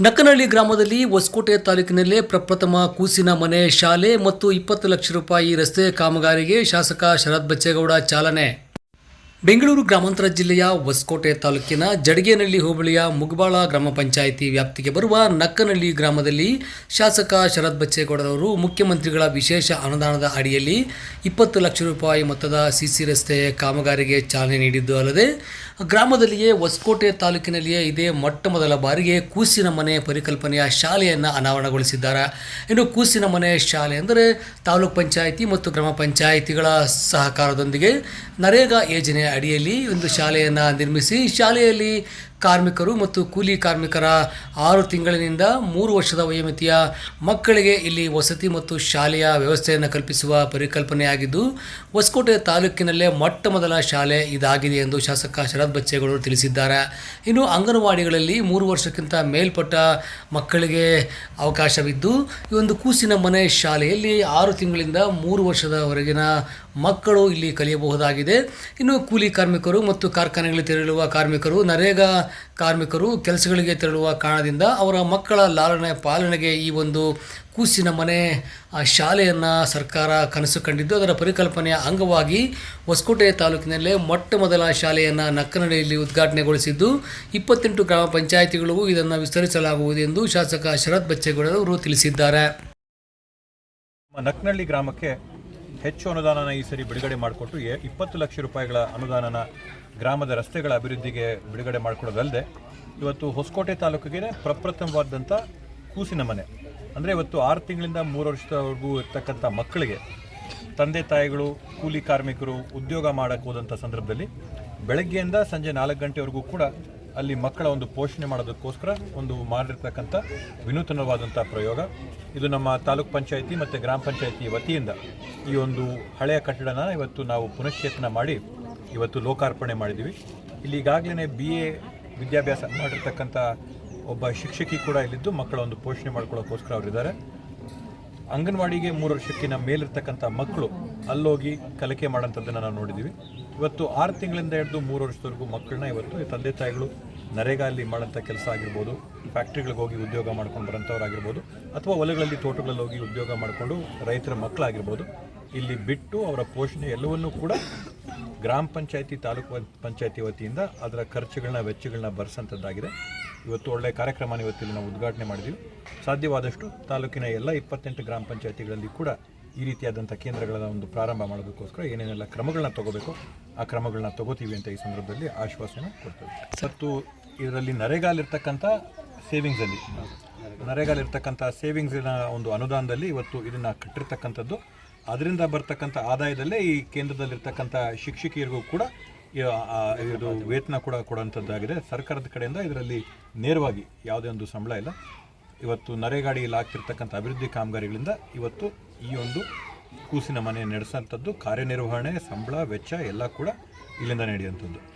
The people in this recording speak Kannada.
ನಕ್ಕನಹಳ್ಳಿ ಗ್ರಾಮದಲ್ಲಿ ಹೊಸಕೋಟೆ ತಾಲೂಕಿನಲ್ಲೇ ಪ್ರಪ್ರಥಮ ಕೂಸಿನ ಮನೆ, ಶಾಲೆ ಮತ್ತು ಇಪ್ಪತ್ತು ಲಕ್ಷ ರೂಪಾಯಿ ರಸ್ತೆ ಕಾಮಗಾರಿಗೆ ಶಾಸಕ ಶರತ್ ಬಚ್ಚೇಗೌಡ ಚಾಲನೆ. ಬೆಂಗಳೂರು ಗ್ರಾಮಾಂತರ ಜಿಲ್ಲೆಯ ಹೊಸಕೋಟೆ ತಾಲೂಕಿನ ಜಡಗೇನಹಳ್ಳಿ ಹೋಬಳಿಯ ಮುಗಬಾಳ ಗ್ರಾಮ ಪಂಚಾಯಿತಿ ವ್ಯಾಪ್ತಿಗೆ ಬರುವ ನಕ್ಕನಹಳ್ಳಿ ಗ್ರಾಮದಲ್ಲಿ ಶಾಸಕ ಶರತ್ ಬಚ್ಚೇಗೌಡರವರು ಮುಖ್ಯಮಂತ್ರಿಗಳ ವಿಶೇಷ ಅನುದಾನದ ಅಡಿಯಲ್ಲಿ ಇಪ್ಪತ್ತು ಲಕ್ಷ ರೂಪಾಯಿ ಮೊತ್ತದ ಸಿಸಿ ರಸ್ತೆ ಕಾಮಗಾರಿಗೆ ಚಾಲನೆ ನೀಡಿದ್ದು ಅಲ್ಲದೆ ಗ್ರಾಮದಲ್ಲಿಯೇ ಹೊಸಕೋಟೆ ತಾಲೂಕಿನಲ್ಲಿಯೇ ಇದೇ ಮೊಟ್ಟ ಮೊದಲ ಬಾರಿಗೆ ಕೂಸಿನ ಮನೆ ಪರಿಕಲ್ಪನೆಯ ಶಾಲೆಯನ್ನು ಅನಾವರಣಗೊಳಿಸಿದ್ದಾರೆ. ಇನ್ನು ಕೂಸಿನ ಮನೆ ಶಾಲೆ ಅಂದರೆ ತಾಲೂಕ್ ಪಂಚಾಯಿತಿ ಮತ್ತು ಗ್ರಾಮ ಪಂಚಾಯಿತಿಗಳ ಸಹಕಾರದೊಂದಿಗೆ ನರೇಗಾ ಯೋಜನೆಯ ಅಡಿಯಲ್ಲಿ ಒಂದು ಶಾಲೆಯನ್ನು ನಿರ್ಮಿಸಿ ಶಾಲೆಯಲ್ಲಿ ಕಾರ್ಮಿಕರು ಮತ್ತು ಕೂಲಿ ಕಾರ್ಮಿಕರ ಆರು ತಿಂಗಳಿನಿಂದ ಮೂರು ವರ್ಷದ ವಯೋಮಿತಿಯ ಮಕ್ಕಳಿಗೆ ಇಲ್ಲಿ ವಸತಿ ಮತ್ತು ಶಾಲೆಯ ವ್ಯವಸ್ಥೆಯನ್ನು ಕಲ್ಪಿಸುವ ಪರಿಕಲ್ಪನೆಯಾಗಿದ್ದು, ಹೊಸಕೋಟೆ ತಾಲೂಕಿನಲ್ಲೇ ಮೊಟ್ಟ ಮೊದಲ ಶಾಲೆ ಇದಾಗಿದೆ ಎಂದು ಶಾಸಕ ಶರತ್ ಬಚ್ಚೇಗೌಡರು ತಿಳಿಸಿದ್ದಾರೆ. ಇನ್ನು ಅಂಗನವಾಡಿಗಳಲ್ಲಿ ಮೂರು ವರ್ಷಕ್ಕಿಂತ ಮೇಲ್ಪಟ್ಟ ಮಕ್ಕಳಿಗೆ ಅವಕಾಶವಿದ್ದು, ಈ ಒಂದು ಕೂಸಿನ ಮನೆ ಶಾಲೆಯಲ್ಲಿ ಆರು ತಿಂಗಳಿಂದ ಮೂರು ವರ್ಷದವರೆಗಿನ ಮಕ್ಕಳು ಇಲ್ಲಿ ಕಲಿಯಬಹುದಾಗಿದೆ. ಇನ್ನು ಕೂಲಿ ಕಾರ್ಮಿಕರು ಮತ್ತು ಕಾರ್ಖಾನೆಗಳಿಗೆ ತೆರಳುವ ಕಾರ್ಮಿಕರು ನರೇಗಾ ಕಾರ್ಮಿಕರು ಕೆಲಸಗಳಿಗೆ ತೆರಳುವ ಕಾರಣದಿಂದ ಅವರ ಮಕ್ಕಳ ಲಾಲನೆ ಪಾಲನೆಗೆ ಈ ಒಂದು ಕೂಸಿನ ಮನೆ ಶಾಲೆಯನ್ನು ಸರ್ಕಾರ ಕನಸು ಕಂಡಿದ್ದು. ಅದರ ಪರಿಕಲ್ಪನೆಯ ಅಂಗವಾಗಿ ಹೊಸಕೋಟೆ ತಾಲೂಕಿನಲ್ಲೇ ಮೊಟ್ಟ ಮೊದಲ ಶಾಲೆಯನ್ನು ನಕ್ಕನಹಳ್ಳಿಯಲ್ಲಿ ಉದ್ಘಾಟನೆಗೊಳಿಸಿದ್ದು. ಇಪ್ಪತ್ತೆಂಟು ಗ್ರಾಮ ಪಂಚಾಯಿತಿಗಳಿಗೂ ಇದನ್ನು ವಿಸ್ತರಿಸಲಾಗುವುದು ಎಂದು ಶಾಸಕ ಶರತ್ ಬಚ್ಚೇಗೌಡರವರು ತಿಳಿಸಿದ್ದಾರೆ. ನಕ್ನಳ್ಳಿ ಗ್ರಾಮಕ್ಕೆ ಹೆಚ್ಚು ಅನುದಾನನ ಈ ಸರಿ ಬಿಡುಗಡೆ ಮಾಡಿಕೊಟ್ಟು ಇಪ್ಪತ್ತು ಲಕ್ಷ ರೂಪಾಯಿಗಳ ಅನುದಾನನ ಗ್ರಾಮದ ರಸ್ತೆಗಳ ಅಭಿವೃದ್ಧಿಗೆ ಬಿಡುಗಡೆ ಮಾಡಿಕೊಡೋದಲ್ಲದೆ, ಇವತ್ತು ಹೊಸಕೋಟೆ ತಾಲೂಕಿಗೆ ಪ್ರಪ್ರಥಮವಾದಂಥ ಕೂಸಿನ ಮನೆ. ಅಂದರೆ ಇವತ್ತು ಆರು ತಿಂಗಳಿಂದ ಮೂರು ವರ್ಷದವರೆಗೂ ಇರ್ತಕ್ಕಂಥ ಮಕ್ಕಳಿಗೆ ತಂದೆ ತಾಯಿಗಳು, ಕೂಲಿ ಕಾರ್ಮಿಕರು ಉದ್ಯೋಗ ಮಾಡೋಕ್ಕೆ ಹೋದಂಥ ಸಂದರ್ಭದಲ್ಲಿ ಬೆಳಗ್ಗೆಯಿಂದ ಸಂಜೆ ನಾಲ್ಕು ಗಂಟೆವರೆಗೂ ಕೂಡ ಅಲ್ಲಿ ಮಕ್ಕಳ ಒಂದು ಪೋಷಣೆ ಮಾಡೋದಕ್ಕೋಸ್ಕರ ಒಂದು ಮಾಡಿರ್ತಕ್ಕಂಥ ವಿನೂತನವಾದಂಥ ಪ್ರಯೋಗ. ಇದು ನಮ್ಮ ತಾಲೂಕ್ ಪಂಚಾಯಿತಿ ಮತ್ತು ಗ್ರಾಮ ಪಂಚಾಯಿತಿ ವತಿಯಿಂದ ಈ ಒಂದು ಹಳೆಯ ಕಟ್ಟಡನ ಇವತ್ತು ನಾವು ಪುನಶ್ಚೇತನ ಮಾಡಿ ಇವತ್ತು ಲೋಕಾರ್ಪಣೆ ಮಾಡಿದ್ದೀವಿ. ಇಲ್ಲಿ ಈಗಾಗಲೇ ಬಿ ಎ ವಿದ್ಯಾಭ್ಯಾಸ ಮಾಡಿರ್ತಕ್ಕಂಥ ಒಬ್ಬ ಶಿಕ್ಷಕಿ ಕೂಡ ಇಲ್ಲಿದ್ದು ಮಕ್ಕಳ ಒಂದು ಪೋಷಣೆ ಮಾಡ್ಕೊಳ್ಳೋಕ್ಕೋಸ್ಕರ ಅವರಿದ್ದಾರೆ. ಅಂಗನವಾಡಿಗೆ ಮೂರು ವರ್ಷಕ್ಕಿಂತ ಮೇಲಿರ್ತಕ್ಕಂಥ ಮಕ್ಕಳು ಅಲ್ಲೋಗಿ ಕಲಿಕೆ ಮಾಡೋಂಥದ್ದನ್ನು ನಾವು ನೋಡಿದ್ದೀವಿ ಇವತ್ತು ಆರು ತಿಂಗಳಿಂದ ಹಿಡಿದು ಮೂರು ವರ್ಷದವರೆಗೂ ಮಕ್ಕಳನ್ನ ಇವತ್ತು ತಂದೆ ತಾಯಿಗಳು ನರೇಗಾ ಅಲ್ಲಿ ಮಾಡೋಂಥ ಕೆಲಸ ಆಗಿರ್ಬೋದು, ಫ್ಯಾಕ್ಟ್ರಿಗಳಿಗೆ ಹೋಗಿ ಉದ್ಯೋಗ ಮಾಡ್ಕೊಂಡು ಬರೋಂಥವ್ರಾಗಿರ್ಬೋದು, ಅಥವಾ ಹೊಲಗಳಲ್ಲಿ ತೋಟಗಳಲ್ಲಿ ಹೋಗಿ ಉದ್ಯೋಗ ಮಾಡಿಕೊಂಡು ರೈತರ ಮಕ್ಕಳಾಗಿರ್ಬೋದು, ಇಲ್ಲಿ ಬಿಟ್ಟು ಅವರ ಪೋಷಣೆ ಎಲ್ಲವನ್ನೂ ಕೂಡ ಗ್ರಾಮ ಪಂಚಾಯತಿ ತಾಲೂಕು ಪಂಚಾಯತಿ ವತಿಯಿಂದ ಅದರ ಖರ್ಚುಗಳನ್ನ ವೆಚ್ಚಗಳನ್ನ ಭರಿಸಂಥದ್ದಾಗಿದೆ ಇವತ್ತು ಒಳ್ಳೆಯ ಕಾರ್ಯಕ್ರಮನ ಇವತ್ತಿಲ್ಲಿ ನಾವು ಉದ್ಘಾಟನೆ ಮಾಡಿದ್ದೀವಿ ಸಾಧ್ಯವಾದಷ್ಟು ತಾಲೂಕಿನ ಎಲ್ಲ ಇಪ್ಪತ್ತೆಂಟು ಗ್ರಾಮ ಪಂಚಾಯತಿಗಳಲ್ಲಿ ಕೂಡ ಈ ರೀತಿಯಾದಂಥ ಕೇಂದ್ರಗಳ ಒಂದು ಪ್ರಾರಂಭ ಮಾಡೋದಕ್ಕೋಸ್ಕರ ಏನೇನೆಲ್ಲ ಕ್ರಮಗಳನ್ನ ತಗೋಬೇಕು, ಆ ಕ್ರಮಗಳನ್ನ ತಗೋತೀವಿ ಅಂತ ಈ ಸಂದರ್ಭದಲ್ಲಿ ಆಶ್ವಾಸನೆ ಕೊಡ್ತೇವೆ. ಮತ್ತು ಇದರಲ್ಲಿ ನರೇಗಾಲಿರ್ತಕ್ಕಂಥ ಸೇವಿಂಗ್ಸಲ್ಲಿ, ನರೇಗಾಲಿರ್ತಕ್ಕಂಥ ಸೇವಿಂಗ್ಸಿನ ಒಂದು ಅನುದಾನದಲ್ಲಿ ಇವತ್ತು ಇದನ್ನು ಕಟ್ಟಿರ್ತಕ್ಕಂಥದ್ದು. ಅದರಿಂದ ಬರ್ತಕ್ಕಂಥ ಆದಾಯದಲ್ಲೇ ಈ ಕೇಂದ್ರದಲ್ಲಿರ್ತಕ್ಕಂಥ ಶಿಕ್ಷಕಿಯರಿಗೂ ಕೂಡ ಇದು ವೇತನ ಕೂಡ ಕೊಡುವಂಥದ್ದಾಗಿದೆ ಸರ್ಕಾರದ ಕಡೆಯಿಂದ ಇದರಲ್ಲಿ ನೇರವಾಗಿ ಯಾವುದೇ ಒಂದು ಸಂಬಳ ಇಲ್ಲ. ಇವತ್ತು ನರೇಗಾಡಿಯಲ್ಲಿ ಆಗ್ತಿರ್ತಕ್ಕಂಥ ಅಭಿವೃದ್ಧಿ ಕಾಮಗಾರಿಗಳಿಂದ ಇವತ್ತು ಈ ಒಂದು ಕೂಸಿನ ಮನೆ ನಡೆಸೋಂಥದ್ದು. ಕಾರ್ಯನಿರ್ವಹಣೆ, ಸಂಬಳ, ವೆಚ್ಚ ಎಲ್ಲ ಕೂಡ ಇಲ್ಲಿಂದ ನಡೆಯುವಂಥದ್ದು.